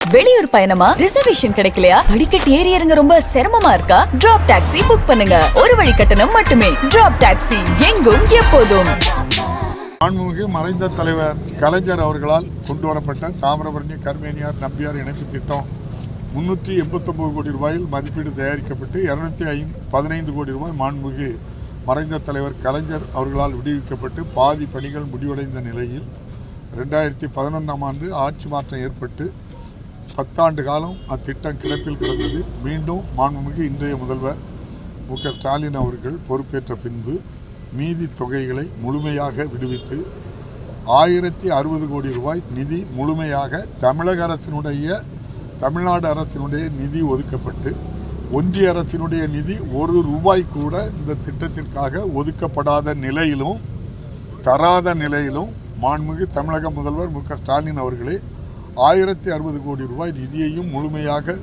வெளியூர் பயணமா? ரிசர்வேஷன் கிடைக்கலையா? படிக்கட் ஏறி இறங்க ரொம்ப சிரமமா இருக்கா? டிராப் டாக்ஸி புக் பண்ணுங்க. ஒரு வழி கட்டணம் மட்டுமே. டிராப் டாக்ஸி எங்கும் எப்போதும். மாண்புமிகு மறைந்த தலைவர் கலைஞர் அவர்களால் கொண்டு வரப்பட்ட தாமிரபரணி கர்மேனியார் நம்பியார் இணைப்பு திட்டம் முன்னூற்றி எண்பத்தொம்பது கோடி ரூபாயில் மதிப்பீடு தயாரிக்கப்பட்டு இரநூத்தி ஐந்து பதினைந்து கோடி ரூபாய் மாண்புமிகு மறைந்த தலைவர் கலைஞர் அவர்களால் விடுவிக்கப்பட்டு பாதி பணிகள் முடிவடைந்த நிலையில் ரெண்டாயிரத்தி பதினொன்றாம் ஆண்டு ஆட்சி மாற்றம் ஏற்பட்டு பத்தாண்டு காலம் அத்திட்டம் கிடப்பில் கிடந்தது. மீண்டும் மாண்புமிகு இன்றைய முதல்வர் மு. க. ஸ்டாலின் அவர்கள் பொறுப்பேற்ற பின்பு மீதி தொகைகளை முழுமையாக விடுவித்து ஆயிரத்தி அறுபது கோடி ரூபாய் நிதி முழுமையாக தமிழக அரசினுடைய தமிழ்நாடு அரசினுடைய நிதி ஒதுக்கப்பட்டு ஒன்றிய அரசினுடைய நிதி ஒரு ரூபாய் கூட இந்த திட்டத்திற்காக ஒதுக்கப்படாத நிலையிலும் தராத நிலையிலும் மாண்புமிகு தமிழக முதல்வர் மு. க. ஸ்டாலின் அவர்களே ஆயிரத்தி அறுபது கோடி ரூபாய் நிதியையும் முழுமையாக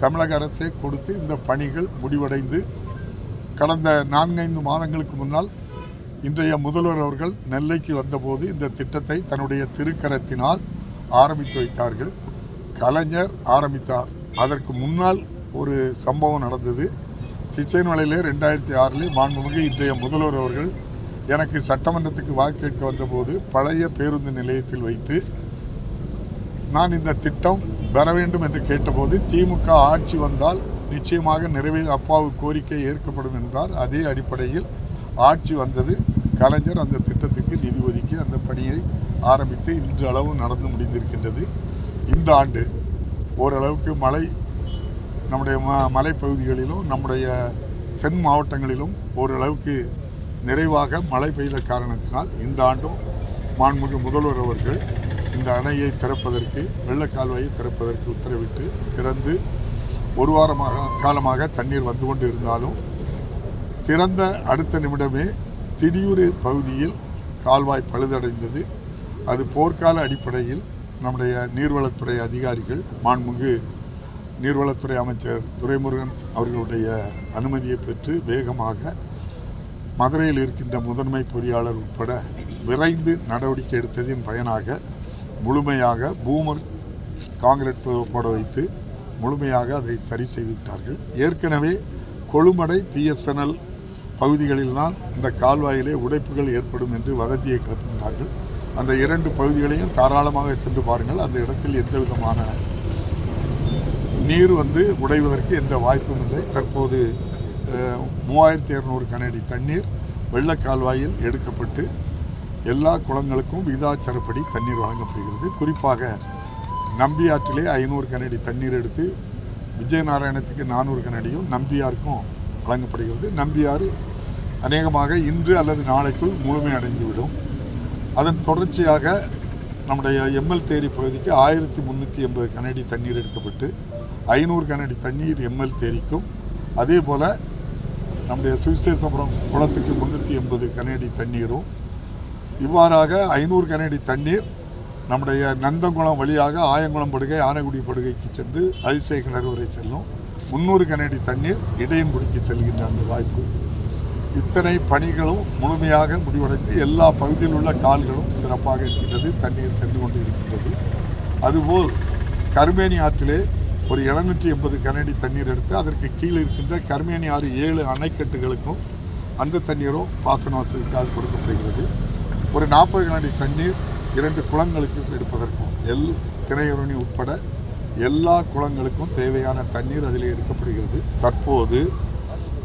தமிழக அரசே கொடுத்து இந்த பணிகள் முடிவடைந்து கடந்த நான்கைந்து மாதங்களுக்கு முன்னால் இன்றைய முதல்வர் அவர்கள் நெல்லைக்கு வந்தபோது இந்த திட்டத்தை தன்னுடைய திருக்கரத்தினால் ஆரம்பித்து வைத்தார்கள். கலைஞர் ஆரம்பித்தார். அதற்கு முன்னால் ஒரு சம்பவம் நடந்தது. சிச்சைமலையிலே ரெண்டாயிரத்தி ஆறிலே மாண்புமிகு இன்றைய முதல்வர் அவர்கள் எனக்கு சட்டமன்றத்துக்கு வாக்கு கேட்க வந்தபோது பழைய பேருந்து நிலையத்தில் வைத்து நான் இந்த திட்டம் பெற வேண்டும் என்று கேட்டபோது திமுக ஆட்சி வந்தால் நிச்சயமாக நிறைவே அப்பாவு கோரிக்கை ஏற்கப்படும் என்றார் அதே அடிப்படையில் ஆட்சி வந்தது. கலைஞர் அந்த திட்டத்துக்கு நிதி ஒதுக்கி அந்த பணியை ஆரம்பித்து இன்று அளவு நடந்து முடிந்திருக்கின்றது. இந்த ஆண்டு ஓரளவுக்கு மழை நம்முடைய ம மலைப்பகுதிகளிலும் நம்முடைய தென் மாவட்டங்களிலும் ஓரளவுக்கு நிறைவாக மழை பெய்த காரணத்தினால் இந்த ஆண்டும் மாண்புமிகு முதல்வர் அவர்கள் இந்த அணையை திறப்பதற்கு வெள்ளக்கால்வாயை திறப்பதற்கு உத்தரவிட்டு திறந்து ஒரு வாரமாக காலமாக தண்ணீர் வந்து கொண்டு இருந்தாலும் திறந்த அடுத்த நிமிடமே திடீர் பகுதியில் கால்வாய் பழுதடைந்தது. அது போர்க்கால அடிப்படையில் நம்முடைய நீர்வளத்துறை அதிகாரிகள் மாண்புமிகு நீர்வளத்துறை அமைச்சர் துரைமுருகன் அவர்களுடைய அனுமதியை பெற்று வேகமாக மதுரையில் இருக்கின்ற முதன்மை பொறியாளர் உட்பட விரைந்து நடவடிக்கை எடுத்ததின் பயனாக முழுமையாக பூமர் காங்கிரீட் போட வைத்து முழுமையாக அதை சரி செய்துவிட்டார்கள். ஏற்கனவே கொழுமடை பிஎஸ்என்எல் பகுதிகளில்தான் இந்த கால்வாயிலே உடைப்புகள் ஏற்படும் என்று வதந்தியை கிளப்பினார்கள். அந்த இரண்டு பகுதிகளையும் தாராளமாக சென்று பாருங்கள். அந்த இடத்தில் எந்த விதமான நீர் வந்து உடைவதற்கு எந்த வாய்ப்பும் இல்லை. தற்போது மூவாயிரத்தி இரநூறு கனஅடி தண்ணீர் வெள்ளக்கால்வாயில் எடுக்கப்பட்டு எல்லா குளங்களுக்கும் விகிதாச்சாரப்படி தண்ணீர் வழங்கப்படுகிறது. குறிப்பாக நம்பியாற்றிலே ஐநூறு கனடி தண்ணீர் எடுத்து விஜயநாராயணத்துக்கு நானூறு கனடியும் நம்பியாருக்கும் வழங்கப்படுகிறது. நம்பியாறு அநேகமாக இன்று அல்லது நாளைக்குள் முழுமையடைந்துவிடும் அதன் தொடர்ச்சியாக நம்முடைய எம்எல் தேரி பகுதிக்கு ஆயிரத்தி முந்நூற்றி எண்பது கனடி தண்ணீர் எடுக்கப்பட்டு ஐநூறு கனடி தண்ணீர் எம்எல் தேரிக்கும். அதே போல் நம்முடைய சுவிசேஷபுரம் குளத்துக்கு முந்நூற்றி எண்பது கனடி தண்ணீரும் இவ்வாறாக ஐநூறு கனடி தண்ணீர் நம்முடைய நந்தங்குளம் வழியாக ஆயங்குளம் படுகை ஆனைக்குடி படுகைக்கு சென்று அதிசய கிணறு வரை செல்லும். முந்நூறு கனடி தண்ணீர் இடையன்குடிக்கு செல்கின்ற அந்த வாய்ப்பு. இத்தனை பணிகளும் முழுமையாக முடிவடைந்து எல்லா பகுதியில் உள்ள கால்களும் சிறப்பாக இருக்கின்றது தண்ணீர் சென்று கொண்டு இருக்கின்றது. அதுபோல் கருமேனி ஆற்றிலே ஒரு எழுநூற்றி எண்பது கனடி தண்ணீர் எடுத்து அதற்கு கீழே இருக்கின்ற கருமேனி ஆறு ஏழு அணைக்கட்டுகளுக்கும் அந்த தண்ணீரும் பாசன வசதிக்காக கொடுக்கப்படுகிறது. ஒரு நாற்பது கனஅடி தண்ணீர் இரண்டு குளங்களுக்கு எடுப்பதற்கும் எல் திரையரணி உட்பட எல்லா குளங்களுக்கும் தேவையான தண்ணீர் அதில் எடுக்கப்படுகிறது. தற்போது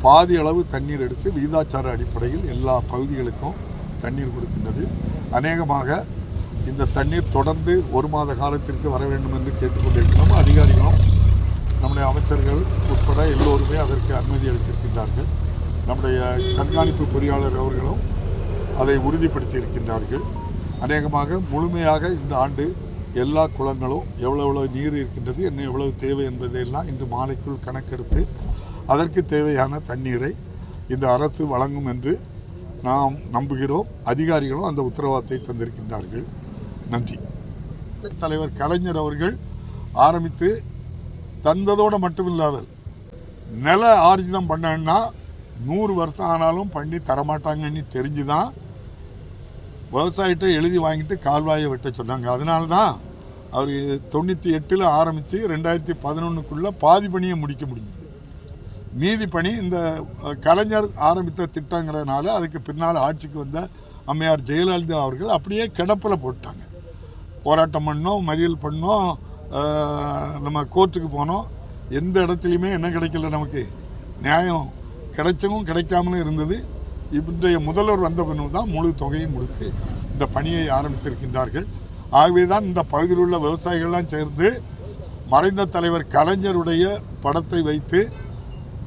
பாதி அளவு தண்ணீர் எடுத்து விகிதாச்சார அடிப்படையில் எல்லா பகுதிகளுக்கும் தண்ணீர் கொடுக்கின்றது. அநேகமாக இந்த தண்ணீர் தொடர்ந்து ஒரு மாத காலத்திற்கு வர வேண்டும் என்று கேட்டுக்கொண்டிருக்கிறோம். அதிகாரிகளும் நம்முடைய அமைச்சர்கள் உட்பட எல்லோருமே அதற்கு அனுமதி அளித்திருக்கின்றார்கள். நம்முடைய கண்காணிப்பு பொறியாளர் அவர்களும் அதை உறுதிப்படுத்தி இருக்கின்றார்கள் அநேகமாக முழுமையாக இந்த ஆண்டு எல்லா குளங்களும் எவ்வளோ எவ்வளோ நீர் இருக்கின்றது என்ன எவ்வளவு தேவை என்பதையெல்லாம் இன்று மாலைக்குள் கணக்கெடுத்து அதற்கு தேவையான தண்ணீரை இந்த அரசு வழங்கும் என்று நாம் நம்புகிறோம். அதிகாரிகளும் அந்த உத்தரவாதத்தை தந்திருக்கின்றார்கள். நன்றி. தலைவர் கலைஞர் அவர்கள் ஆரம்பித்து தந்ததோடு மட்டுமில்லாமல் நில ஆர்ஜிதம் பண்ணன்னா நூறு வருஷம் ஆனாலும் பண்ணி தரமாட்டாங்கன்னு தெரிஞ்சு விவசாயிகிட்ட எழுதி வாங்கிட்டு கால்வாயை வெட்ட சொன்னாங்க. அதனால தான் அவர் தொண்ணூற்றி எட்டில் ஆரம்பித்து ரெண்டாயிரத்தி பதினொன்றுக்குள்ளே பாதி பணியை முடிக்க முடிஞ்சது. மீதி பணி இந்த கலைஞர் ஆரம்பித்த திட்டங்கிறதுனால அதுக்கு பின்னால் ஆட்சிக்கு வந்த அம்மையார் ஜெயலலிதா அவர்கள் அப்படியே கிடப்பில் போட்டாங்க. போராட்டம் பண்ணோம் மறியல் பண்ணோம் நம்ம கோர்ட்டுக்கு போனோம். எந்த இடத்துலையுமே என்ன கிடைக்கல நமக்கு? நியாயம் கிடைச்சவும் கிடைக்காமலும் இருந்தது. இன்றைய முதல்வர் வந்த பின்னர் தான் முழு தொகையும் கொடுத்து இந்த பணியை ஆரம்பித்திருக்கின்றார்கள். ஆகவே தான் இந்த பகுதியில் உள்ள விவசாயிகள்லாம் சேர்ந்து மறைந்த தலைவர் கலைஞருடைய படத்தை வைத்து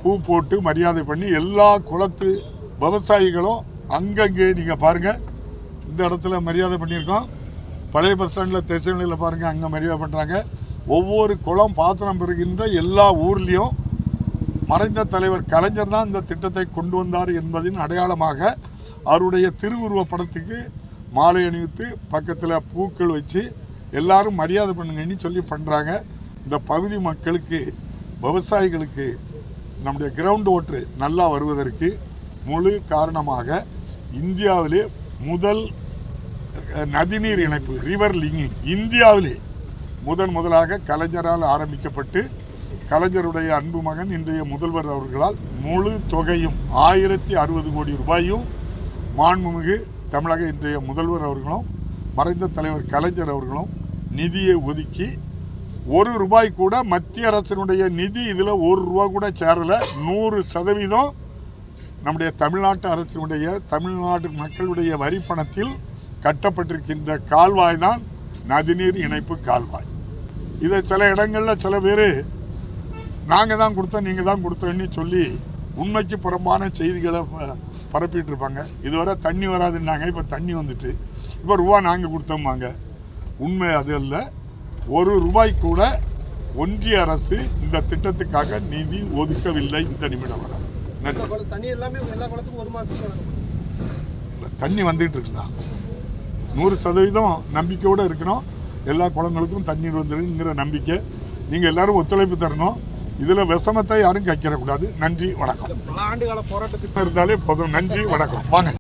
பூ போட்டு மரியாதை பண்ணி எல்லா குளத்து விவசாயிகளும் அங்கங்கே நீங்கள் பாருங்கள் இந்த இடத்துல மரியாதை பண்ணியிருக்கோம். பழைய பஸ் ஸ்டாண்டில் தெசநிலையில் பாருங்கள் அங்கே மரியாதை பண்ணுறாங்க ஒவ்வொரு குளம் பாத்திரம் பெறுகின்ற எல்லா ஊர்லேயும் மறைந்த தலைவர் கலைஞர் தான் இந்த திட்டத்தை கொண்டு வந்தார் என்பதின் அடையாளமாக அவருடைய திருவுருவ படத்துக்கு மாலை அணிவித்து பக்கத்தில் பூக்கள் வச்சு எல்லாரும் மரியாதை பண்ணுங்கன்னு சொல்லி பண்ணுறாங்க இந்த பகுதி மக்களுக்கு விவசாயிகளுக்கு நம்முடைய கிரவுண்ட் ஓட்டு நல்லா வருவதற்கு முழு காரணமாக இந்தியாவிலே முதல் நதிநீர் இணைப்பு ரிவர் லிங்கிங் இந்தியாவிலே முதன் முதலாக கலைஞரால் ஆரம்பிக்கப்பட்டு கலைஞருடைய அன்பு மகன் இன்றைய முதல்வர் அவர்களால் முழு தொகையும் ஆயிரத்தி அறுபது கோடி ரூபாயும் மாண்புமிகு தமிழக இன்றைய முதல்வர் அவர்களும் மறைந்த தலைவர் கலைஞர் அவர்களும் நிதியை ஒதுக்கி ஒரு ரூபாய் கூட மத்திய அரசினுடைய நிதி இதில் ஒரு ரூபா கூட சேரல. நூறு சதவீதம் நம்முடைய தமிழ்நாட்டு அரசினுடைய தமிழ்நாட்டு மக்களுடைய வரி பணத்தில் கட்டப்பட்டிருக்கின்ற கால்வாய் தான் நதிநீர் இணைப்பு கால்வாய். இதை சில இடங்களில் சில பேர் நாங்கள் தான் கொடுத்தோம் நீங்கள் தான் கொடுத்தோன்னு சொல்லி உண்மைக்கு புறம்பான செய்திகளை ப- பரப்பிட்டு இருப்பாங்க இதுவரை தண்ணி வராதுன்னாங்க இப்போ தண்ணி வந்துட்டு. இப்போ ரூபா நாங்கள் கொடுத்தோமாங்க உண்மை அது அல்ல. ஒரு ரூபாய் கூட ஒன்றிய அரசு இந்த திட்டத்துக்காக நிதி ஒதுக்கவில்லை இந்த நிமிடம் வரை. தண்ணி வந்துகிட்டு இருக்குதா? நூறு சதவீதம் நம்பிக்கையோடு இருக்கிறோம். எல்லா குளங்களுக்கும் தண்ணீர் வந்துருங்கிற நம்பிக்கை. நீங்கள் எல்லாரும் ஒத்துழைப்பு தரணும். இதில் விஷமத்தை யாரும் கைக்கிறக்கூடாது நன்றி வணக்கம். பல ஆண்டு கால போராட்டத்துக்கு இருந்தாலே போதும். நன்றி வணக்கம். வாங்க.